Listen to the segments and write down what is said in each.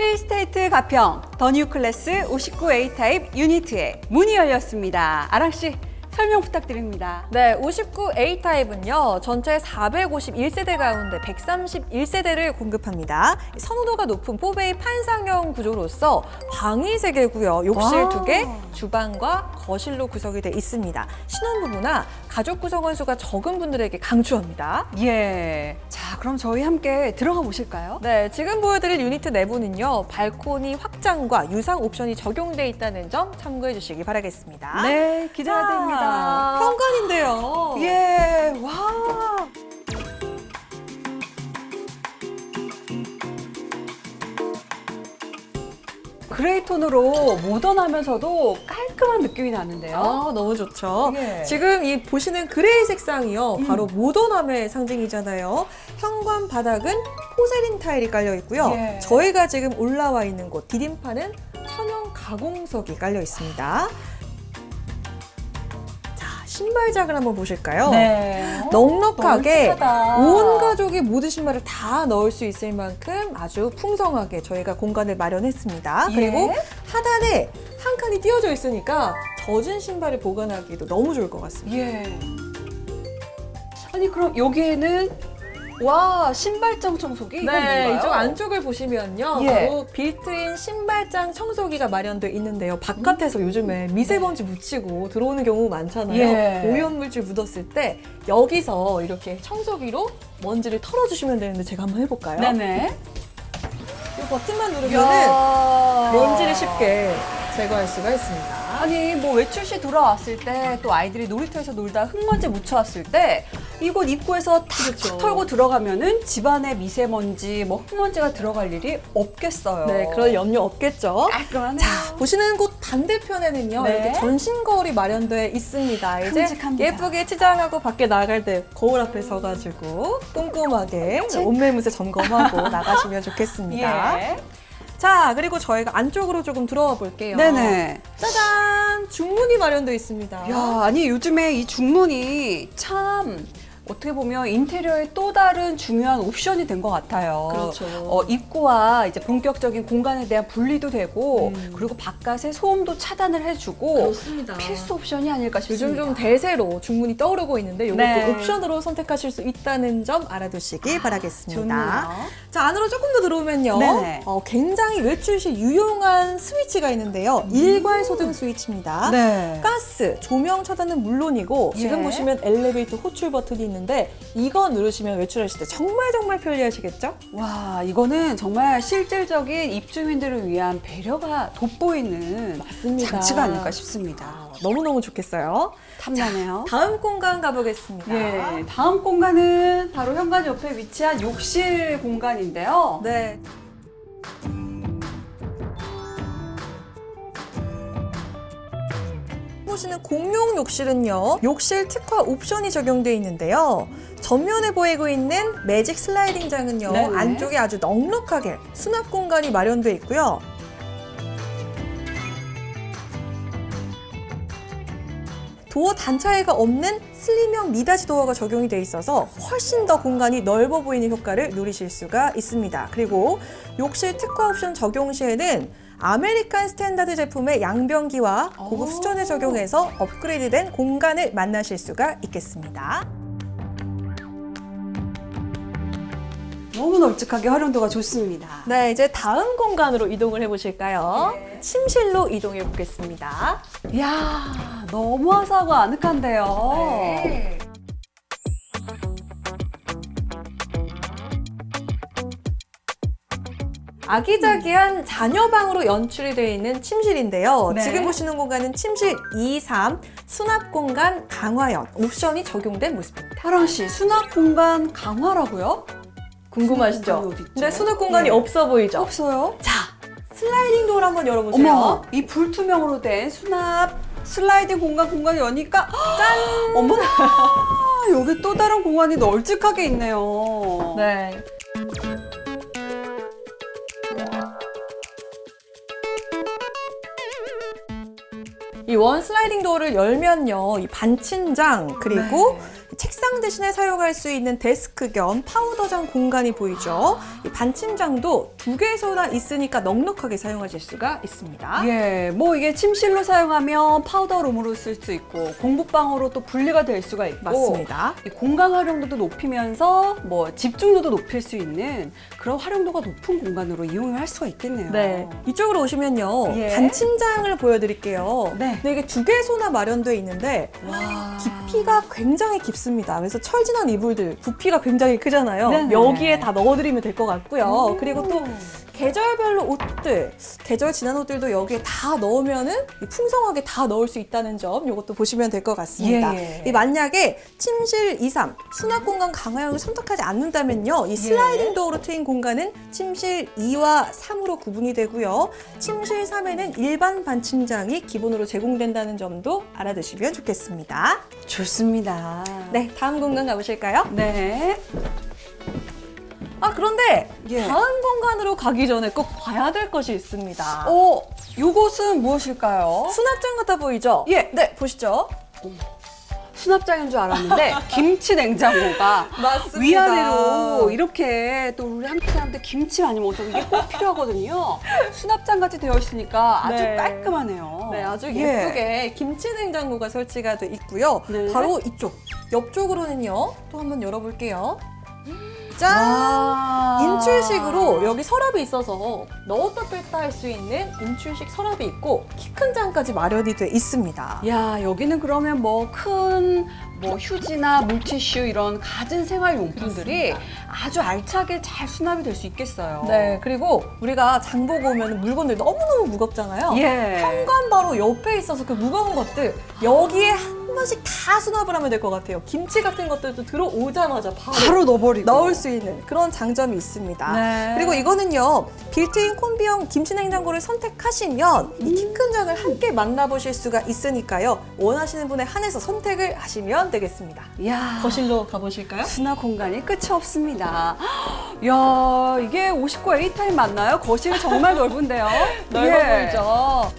힐스테이트 가평 더 뉴 클래스 59A 타입 유니트에 문이 열렸습니다. 아랑 씨 설명 부탁드립니다. 네, 59A 타입은요, 전체 451세대 가운데 131세대를 공급합니다. 선호도가 높은 4베이 판상형 구조로서 방이 3개고요, 욕실 와. 2개, 주방과 거실로 구성이 돼 있습니다. 신혼부부나 가족 구성원 수가 적은 분들에게 강추합니다. 예. 자, 그럼 저희 함께 들어가 보실까요? 네, 지금 보여드릴 유니트 내부는요, 발코니 확장과 유상 옵션이 적용돼 있다는 점 참고해 주시기 바라겠습니다. 네, 기대가 자, 됩니다. 현관인데요. 예, 와. 그레이 톤으로 모던하면서도 깔끔한 느낌이 나는데요. 아, 너무 좋죠. 예. 지금 이 보시는 그레이 색상이요. 바로 모던함의 상징이잖아요. 현관 바닥은 포세린 타일이 깔려 있고요. 예. 저희가 지금 올라와 있는 곳 디딤판은 천연 가공석이 깔려 있습니다. 자, 신발장을 한번 보실까요? 네. 넉넉하게 널찍하다. 온 가족이 모든 신발을 다 넣을 수 있을 만큼 아주 풍성하게 저희가 공간을 마련했습니다. 예. 그리고 하단에 한 칸이 띄어져 있으니까 젖은 신발을 보관하기도 너무 좋을 것 같습니다. 예. 아니 그럼 여기에는 와 신발장 청소기 네? 이쪽 안쪽을 보시면요. 예. 바로 빌트인 신발장 청소기가 마련되어 있는데요. 바깥에서 요즘에 미세먼지 묻히고 들어오는 경우 많잖아요. 예. 오염물질 묻었을 때 여기서 이렇게 청소기로 먼지를 털어주시면 되는데 제가 한번 해볼까요? 네네. 이 버튼만 누르면은 이야. 먼지를 쉽게 제거할 수가 있습니다. 아니 뭐 외출 시 돌아왔을 때 또 아이들이 놀이터에서 놀다 흙먼지 묻혀왔을 때 이곳 입구에서 탁 그렇죠. 털고 들어가면은 집안에 미세먼지 뭐 흙먼지가 들어갈 일이 없겠어요. 네, 그럴 염려 없겠죠. 깔끔하네요. 자, 보시는 곳 반대편에는요, 네. 이렇게 전신 거울이 마련되어 있습니다. 이제 큼직합니다. 예쁘게 치장하고 밖에 나갈 때 거울 앞에 서 가지고 꼼꼼하게 옷매무새 점검하고 나가시면 좋겠습니다. 예. 자, 그리고 저희가 안쪽으로 조금 들어와 볼게요. 네네. 짜잔! 중문이 마련되어 있습니다. 야, 아니 요즘에 이 중문이 참 어떻게 보면 인테리어의 또 다른 중요한 옵션이 된 것 같아요. 그렇죠. 어, 입구와 이제 본격적인 공간에 대한 분리도 되고 음. 그리고 바깥의 소음도 차단을 해주고 그렇습니다. 필수 옵션이 아닐까 싶습니다. 요즘 좀 대세로 중문이 떠오르고 있는데 이것도 네. 옵션으로 선택하실 수 있다는 점 알아두시기 바라겠습니다. 좋네요. 자 안으로 조금 더 들어오면요. 네네. 어, 굉장히 외출 시 유용한 스위치가 있는데요. 일괄 소등 스위치입니다. 네. 가스, 조명 차단은 물론이고 지금 예. 보시면 엘리베이터 호출 버튼이 있는 데 이거 누르시면 외출하실 때 정말 정말 편리하시겠죠? 와, 이거는 정말 실질적인 입주민들을 위한 배려가 돋보이는 맞습니다. 장치가 아닐까 싶습니다. 아, 너무너무 좋겠어요. 탐나네요. 다음 공간 가보겠습니다. 예, 다음 공간은 바로 현관 옆에 위치한 욕실 공간인데요. 네. 보시는 공용 욕실은요. 욕실 특화 옵션이 적용되어 있는데요. 전면에 보이고 있는 매직 슬라이딩 장은요. 네네. 안쪽에 아주 넉넉하게 수납 공간이 마련되어 있고요. 도어 단차이가 없는 슬림형 미닫이 도어가 적용이 돼 있어서 훨씬 더 공간이 넓어 보이는 효과를 누리실 수가 있습니다. 그리고 욕실 특화 옵션 적용 시에는 아메리칸 스탠다드 제품의 양변기와 고급 오. 수전을 적용해서 업그레이드된 공간을 만나실 수가 있겠습니다. 너무 널찍하게 활용도가 좋습니다. 네, 이제 다음 공간으로 이동을 해보실까요? 네. 침실로 이동해 보겠습니다. 이야, 너무 화사하고 아늑한데요. 네. 아기자기한 자녀방으로 연출이 되어 있는 침실인데요. 네. 지금 보시는 공간은 침실 2, 3 수납 공간 강화형 옵션이 적용된 모습입니다. 하랑 씨, 수납 공간 강화라고요? 궁금하시죠? 근데 수납 공간이 네. 없어 보이죠? 없어요. 자, 슬라이딩 도어를 한번 열어보세요. 어머, 이 불투명으로 된 수납 슬라이딩 공간 공간이 여니까 짠! 어머나! 여기 또 다른 공간이 널찍하게 있네요. 네. 원 슬라이딩 도어를 열면요, 이 반침장 그리고 네. 책 상 대신에 사용할 수 있는 데스크 겸 파우더장 공간이 보이죠. 이 반침장도 국에서나 있으니까 넉넉하게 사용하실 수가 있습니다. 예, 뭐 이게 침실로 사용하면 파우더룸으로 쓸 수 있고 공부방으로 또 분리가 될 수가 있고 맞습니다. 이 공간 활용도도 높이면서 뭐 집중도도 높일 수 있는 그런 활용도가 높은 공간으로 이용을 할 수가 있겠네요. 네, 이쪽으로 오시면요. 예. 단침장을 보여드릴게요. 네. 네, 이게 주개소나 마련되어 있는데 와. 깊이가 굉장히 깊습니다. 그래서 철진한 이불들 부피가 굉장히 크잖아요. 네네. 여기에 다 넣어드리면 될 것 같고요. 음. 그리고 또 계절별로 옷들, 계절 지난 옷들도 여기에 다 넣으면은 이 풍성하게 다 넣을 수 있다는 점 이것도 보시면 될 것 같습니다. 예, 예. 이 만약에 침실 2, 3 수납 공간 강화형을 선택하지 않는다면요. 이 슬라이딩 도어로 트인 공간은 침실 2와 3으로 구분이 되고요. 침실 3에는 일반 반침장이 기본으로 제공된다는 점도 알아두시면 좋겠습니다. 좋습니다. 네, 다음 공간 가보실까요? 네. 아, 그런데 예. 다음 공간으로 가기 전에 꼭 봐야 될 것이 있습니다. 어, 요것은 무엇일까요? 수납장 같아 보이죠? 예. 네, 보시죠. 수납장인 줄 알았는데 김치 냉장고가 맞습니다. 위아래로 이렇게 또 우리 한국 사람들 김치 많이 먹어서 이게 꼭 필요하거든요. 수납장 같이 되어 있으니까 아주 네. 깔끔하네요. 네, 아주 예. 예쁘게 김치 냉장고가 설치가 돼 있고요. 네. 바로 이쪽 옆쪽으로는요. 또 한번 열어볼게요. 짠! 와. 인출식으로 여기 서랍이 있어서 넣었다 뺐다 할 수 있는 인출식 서랍이 있고 키 큰 장까지 마련이 돼 있습니다. 야 여기는 그러면 뭐 큰 뭐 휴지나 물티슈 이런 갖은 생활용품들이 아주 알차게 잘 수납이 될 수 있겠어요. 네, 그리고 우리가 장 보고 오면 물건들 너무너무 무겁잖아요. 예. 현관 바로 옆에 있어서 그 무거운 것들 여기에 한 번씩 다 수납을 하면 될 것 같아요. 김치 같은 것들도 들어오자마자 바로, 바로 넣어버리고 넣을 수 있는 그런 장점이 있습니다. 네. 그리고 이거는요 빌트인 콤비형 김치 냉장고를 선택하시면 이 키 큰 장을 함께 만나보실 수가 있으니까요 원하시는 분에 한해서 선택을 하시면 되겠습니다. 야 거실로 가보실까요? 수납 공간이 끝이 없습니다. 야 이게 59 A 타입 맞나요? 거실이 정말 넓은데요. 넓어 예. 보이죠?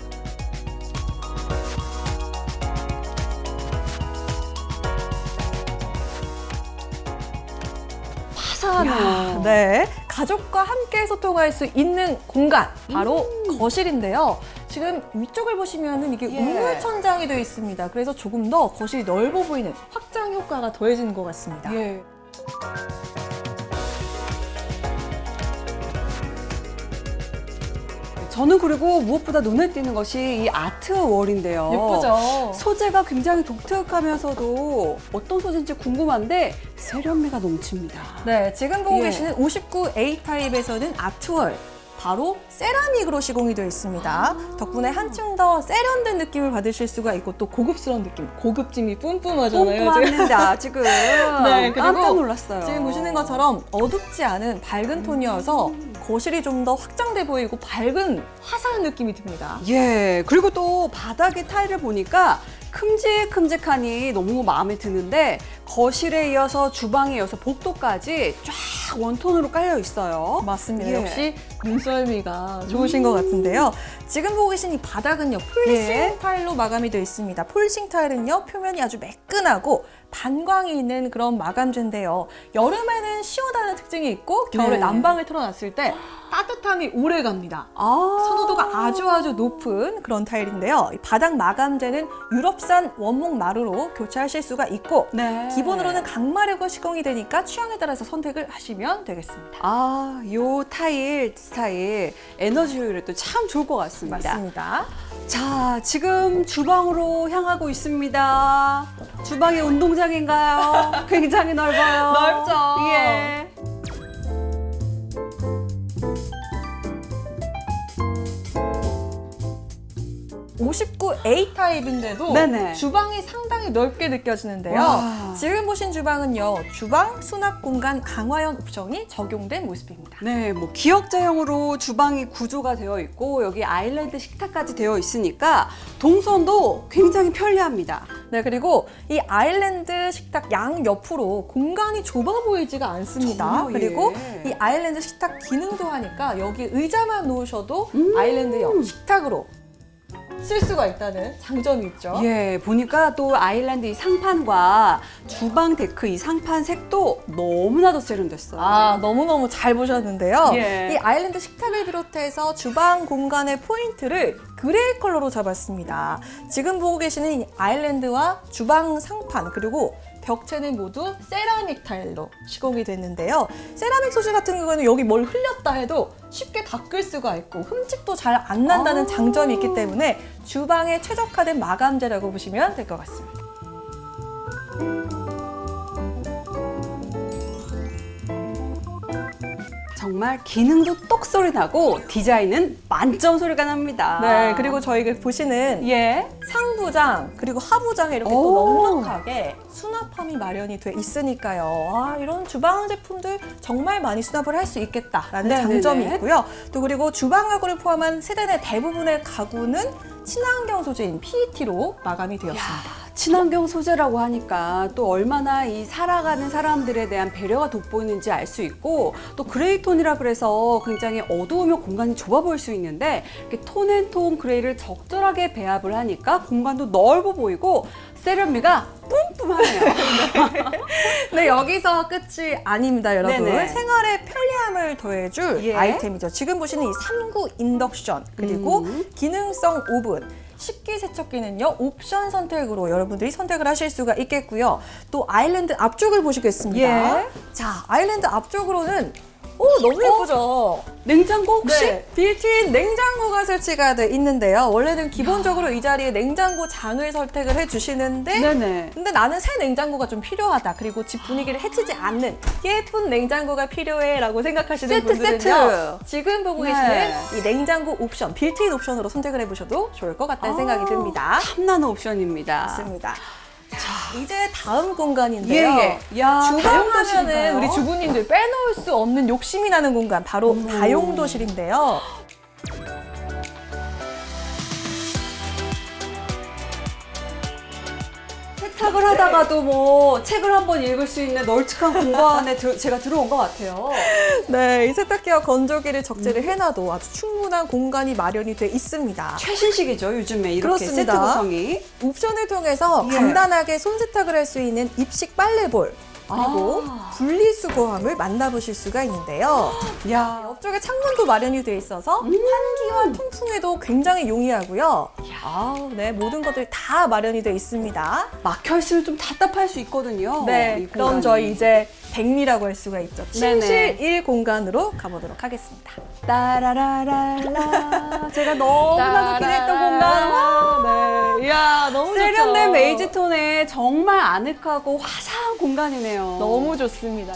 화사하네요. 네. 가족과 함께 소통할 수 있는 공간, 바로 거실인데요. 지금 위쪽을 보시면은 이게 예. 우물 천장이 되어 있습니다. 그래서 조금 더 거실이 넓어 보이는 확장 효과가 더해지는 것 같습니다. 예. 저는 그리고 무엇보다 눈에 띄는 것이 이 아트 월인데요. 예쁘죠? 소재가 굉장히 독특하면서도 어떤 소재인지 궁금한데 세련미가 넘칩니다. 네, 지금 보고 예. 계시는 59A 타입에서는 아트월. 바로 세라믹으로 시공이 되어 있습니다. 덕분에 한층 더 세련된 느낌을 받으실 수가 있고 또 고급스러운 느낌, 고급짐이 뿜뿜하잖아요. 뿜뿜합니다, 지금. 네, 그리고 깜짝 놀랐어요. 지금 보시는 것처럼 어둡지 않은 밝은 톤이어서 거실이 좀 더 확장돼 보이고 밝은 화사한 느낌이 듭니다. 예, 그리고 또 바닥에 타일을 보니까 큼직큼직하니 너무 마음에 드는데 거실에 이어서 주방에 이어서 복도까지 쫙 원톤으로 깔려 있어요. 맞습니다. 예. 역시 눈썰미가 좋으신 것 같은데요. 지금 보고 계신 이 바닥은요, 폴싱 예. 타일로 마감이 되어 있습니다. 폴싱 타일은요, 표면이 아주 매끈하고 반광이 있는 그런 마감재인데요. 여름에는 시원하는 특징이 있고, 겨울에 네. 난방을 틀어놨을 때 따뜻함이 오래 갑니다. 아, 선호도가 아주 아주 높은 그런 타일인데요. 이 바닥 마감재는 유럽산 원목 마루로 교체하실 수가 있고 네. 기본으로는 강마력으로 시공이 되니까 취향에 따라서 선택을 하시면 되겠습니다. 아, 요 타일 스타일 에너지 효율이 또참 좋을 것 같습니다. 맞습니다. 자, 지금 주방으로 향하고 있습니다. 주방이 운동장인가요? 굉장히 넓어요. 넓죠. 예. 59A 타입인데도 네네. 주방이 상당히 넓게 느껴지는데요. 와. 지금 보신 주방은요, 주방 수납 공간 강화형 옵션이 적용된 모습입니다. 네, 뭐 기역자형으로 주방이 구조가 되어 있고 여기 아일랜드 식탁까지 되어 있으니까 동선도 굉장히 편리합니다. 네, 그리고 이 아일랜드 식탁 양 옆으로 공간이 좁아 보이지가 않습니다. 전혀, 예. 그리고 이 아일랜드 식탁 기능도 하니까 여기 의자만 놓으셔도 음. 아일랜드 형 식탁으로 쓸 수가 있다는 장점이 있죠. 예, 보니까 또 아일랜드 이 상판과 주방 데크 이 상판 색도 너무나도 세련됐어요. 아, 너무너무 잘 보셨는데요. 예. 이 아일랜드 식탁을 비롯해서 주방 공간의 포인트를 그레이 컬러로 잡았습니다. 지금 보고 계시는 이 아일랜드와 주방 상판 그리고 벽체는 모두 세라믹 타일로 시공이 됐는데요. 세라믹 소재 같은 경우에는 여기 뭘 흘렸다 해도 쉽게 닦을 수가 있고 흠집도 잘 안 난다는 아. 장점이 있기 때문에 주방에 최적화된 마감재라고 보시면 될 것 같습니다. 정말 기능도 똑소리 나고 디자인은 만점 소리가 납니다. 네, 그리고 저희가 보시는 예. 상부장 그리고 하부장에 이렇게 또 오. 넉넉하게 수납함이 마련이 돼 있으니까요. 아, 이런 주방 제품들 정말 많이 수납을 할 수 있겠다라는 네네네. 장점이 있고요. 또 그리고 주방 가구를 포함한 세대 내 대부분의 가구는 친환경 소재인 PET로 마감이 되었습니다. 야, 친환경 소재라고 하니까 또 얼마나 이 살아가는 사람들에 대한 배려가 돋보이는지 알 수 있고 또 그레이톤이라 그래서 굉장히 어두우면 공간이 좁아 보일 수 있는데 톤앤톤 그레이를 적절하게 배합을 하니까 공간도 넓어 보이고 세련미가 뿜뿜하네요. 네, 여기서 끝이 아닙니다, 여러분. 네네. 생활의 편리함을 더해줄 예. 아이템이죠. 지금 보시는 이 3구 인덕션, 그리고 음. 기능성 오븐, 식기 세척기는요, 옵션 선택으로 여러분들이 선택을 하실 수가 있겠고요. 또 아일랜드 앞쪽을 보시겠습니다. 예. 자, 아일랜드 앞쪽으로는 오, 너무 예쁘죠? 냉장고 혹시? 네, 빌트인 냉장고가 설치가 돼 있는데요. 원래는 기본적으로 이 자리에 냉장고 장을 선택을 해주시는데 네네. 근데 나는 새 냉장고가 좀 필요하다. 그리고 집 분위기를 해치지 않는 예쁜 냉장고가 필요해 라고 생각하시는 세트, 분들은요. 세트. 지금 보고 네. 계시는 이 냉장고 옵션, 빌트인 옵션으로 선택을 해보셔도 좋을 것 같다는 아, 생각이 듭니다. 탐나는 옵션입니다. 맞습니다. 자, 이제 다음 공간인데요. 예, 예. 야, 주방 다용도실인가요? 하면은 우리 주부님들 빼놓을 수 없는 욕심이 나는 공간 바로 어머. 다용도실인데요. 세탁을 하다가도 뭐 책을 한번 읽을 수 있는 널찍한 공간에 들- 제가 들어온 것 같아요. 네, 이 세탁기와 건조기를 적재를 해놔도 아주 충분한 공간이 마련이 돼 있습니다. 최신식이죠, 요즘에 이렇게 그렇습니다. 세트 구성이. 옵션을 통해서 예. 간단하게 손 세탁을 할 수 있는 입식 빨래볼 그리고 아. 분리수거함을 만나보실 수가 있는데요. 야, 옆쪽에 창문도 마련이 돼 있어서 음. 환기와 통풍에도 굉장히 용이하고요. 아, 네, 모든 것들이 다 마련이 돼 있습니다. 막혀 있으면 좀 답답할 수 있거든요. 네, 이 그럼 공간이. 저희 이제 백미라고 할 수가 있죠. 네네. 침실 일 공간으로 가보도록 하겠습니다. 따라라라라. 제가 너무나도 기대했던 공간. 와, 네, 이야 너무 세련된 좋죠. 메이지 톤에 정말 아늑하고 화사한 공간이네요. 너무 좋습니다.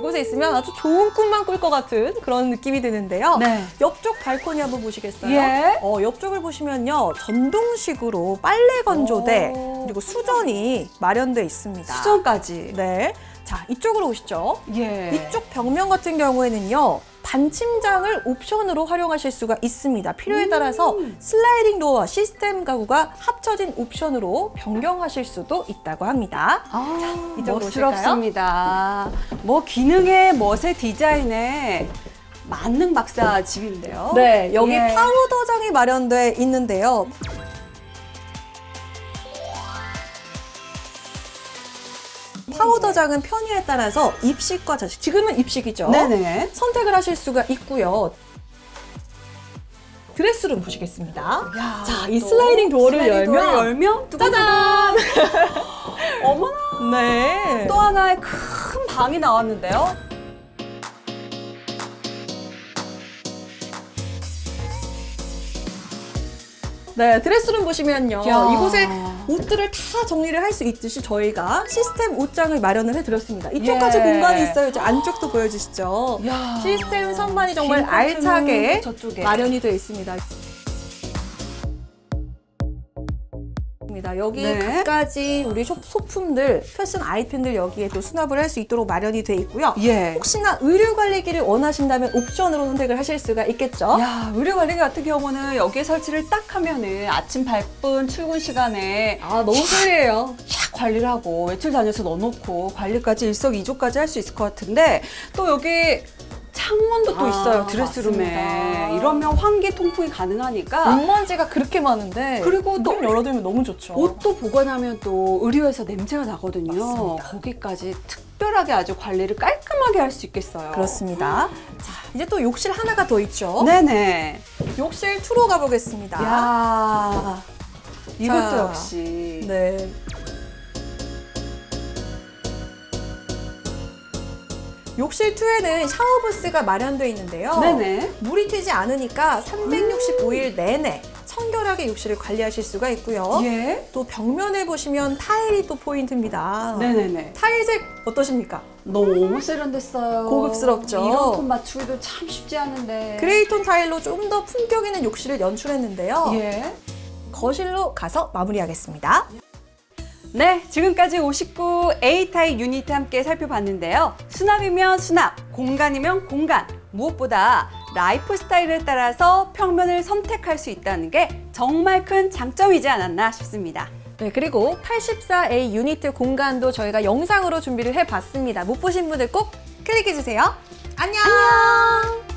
이곳에 있으면 아주 좋은 꿈만 꿀 것 같은 그런 느낌이 드는데요. 네. 옆쪽 발코니 한번 보시겠어요? 예. 어, 옆쪽을 보시면요. 전동식으로 빨래 건조대 오. 그리고 수전이 마련돼 있습니다. 수전까지. 네. 자, 이쪽으로 오시죠. 예. 이쪽 벽면 같은 경우에는요. 반침장을 옵션으로 활용하실 수가 있습니다. 필요에 따라서 슬라이딩 도어 시스템 가구가 합쳐진 옵션으로 변경하실 수도 있다고 합니다. 아, 이쪽으로 멋스럽습니다. 뭐 기능에 멋의 디자인에 만능 박사 집인데요. 네, 여기 예. 파우더장이 마련돼 있는데요. 파우더장은 편의에 따라서 입식과 자식, 지금은 입식이죠. 네네. 선택을 하실 수가 있고요. 드레스룸 보시겠습니다. 야, 자, 이 또 슬라이딩 도어를 슬라이딩 도어를 열면 열면 짜잔! 어머나 네. 또 하나의 큰 방이 나왔는데요. 네, 드레스룸 보시면요. 야. 이곳에 옷들을 다 정리를 할 수 있듯이 저희가 시스템 옷장을 마련을 해드렸습니다. 이쪽까지 예. 공간이 있어요. 이제 안쪽도 보여주시죠. 야. 시스템 선반이 정말 알차게 저쪽에. 마련이 되어 있습니다. 여기 네. 갖가지 우리 소- 소품들, 패션 아이템들 여기에 또 수납을 할 수 있도록 마련이 돼 있고요. 예. 혹시나 의류 관리기를 원하신다면 옵션으로 선택을 하실 수가 있겠죠. 야, 의료 관리 같은 경우는 여기에 설치를 딱 하면은 아침 바쁜 출근 시간에 아 너무 편리해요. 샥 관리를 하고 외출 다녀서 넣어놓고 관리까지 일석이조까지 할 수 있을 것 같은데 또 여기 창문도 또 아, 있어요 드레스룸에 맞습니다. 이러면 환기 통풍이 가능하니까 문먼지가 그렇게 많은데 그리고 또 문 열어두면 너무 좋죠. 옷도 보관하면 또 의류에서 냄새가 나거든요. 맞습니다. 거기까지 특별하게 아주 관리를 깔끔하게 할 수 있겠어요. 그렇습니다. 자, 이제 또 욕실 하나가 더 있죠. 네네. 욕실 투로 가보겠습니다. 야 이것도 자, 역시. 네. 욕실 2에는 샤워 부스가 마련되어 있는데요. 네네. 물이 튀지 않으니까 365일 내내 청결하게 욕실을 관리하실 수가 있고요. 예. 또 벽면에 보시면 타일이 또 포인트입니다. 네네네. 타일색 어떠십니까? 너무 세련됐어요. 고급스럽죠? 이런 톤 맞추기도 참 쉽지 않은데. 그레이톤 타일로 좀 더 품격 있는 욕실을 연출했는데요. 예. 거실로 가서 마무리하겠습니다. 네, 지금까지 59 A타입 유니트 함께 살펴봤는데요. 수납이면 수납, 공간이면 공간. 무엇보다 라이프 스타일에 따라서 평면을 선택할 수 있다는 게 정말 큰 장점이지 않았나 싶습니다. 네, 그리고 84A 유니트 공간도 저희가 영상으로 준비를 해봤습니다. 못 보신 분들 꼭 클릭해주세요. 안녕!